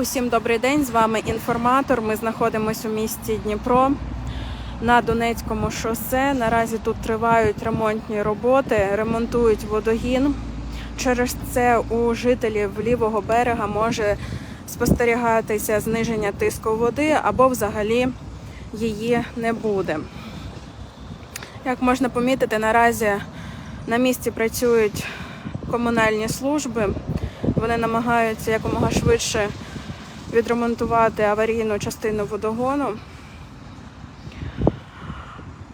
Усім добрий день. З вами інформатор. Ми знаходимося у місті Дніпро на Донецькому шосе. Наразі тут тривають ремонтні роботи, ремонтують водогін. Через це у жителів лівого берега може спостерігатися зниження тиску води або взагалі її не буде. Як можна помітити, наразі на місці працюють комунальні служби. Вони намагаються якомога швидше відремонтувати аварійну частину водогону.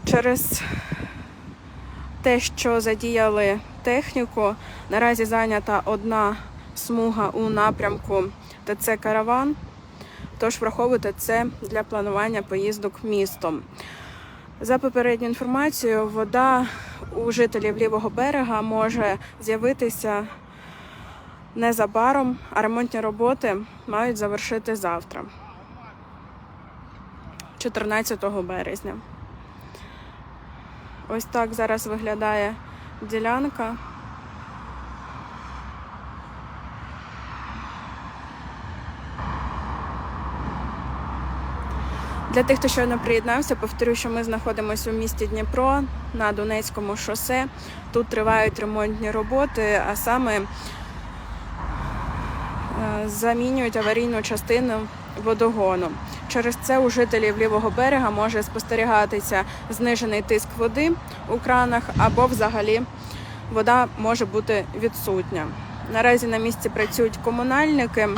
Через те, що задіяли техніку, наразі зайнята одна смуга у напрямку ТЦ Караван. Тож враховуйте це для планування поїздок містом. За попередньою інформацією, вода у жителів лівого берега може з'явитися незабаром, а ремонтні роботи мають завершити завтра, 14 березня. Ось так зараз виглядає ділянка. Для тих, хто щойно приєднався, повторю, що ми знаходимося у місті Дніпро на Донецькому шосе. Тут тривають ремонтні роботи, а саме замінюють аварійну частину водогону. Через це у жителів лівого берега може спостерігатися знижений тиск води у кранах або взагалі вода може бути відсутня. Наразі на місці працюють комунальники.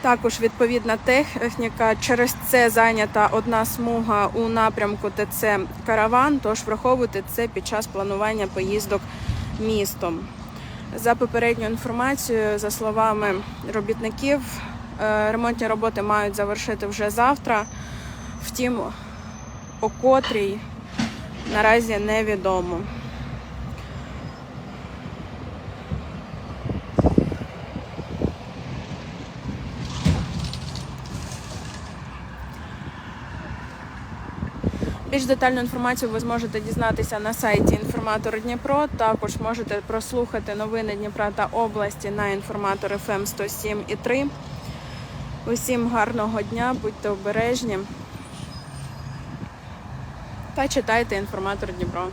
Також відповідна техніка. Через це зайнята одна смуга у напрямку ТЦ Караван. Тож враховуйте це під час планування поїздок містом. За попередньою інформацією, за словами робітників, е, ремонтні роботи мають завершити вже завтра. Втім, о котрій наразі невідомо. Більш детальну інформацію ви зможете дізнатися на сайті Інформатор Дніпро. Також можете прослухати новини Дніпра та області на інформатор ФМ 107 і 3. Усім гарного дня, будьте обережні та читайте інформатор Дніпро.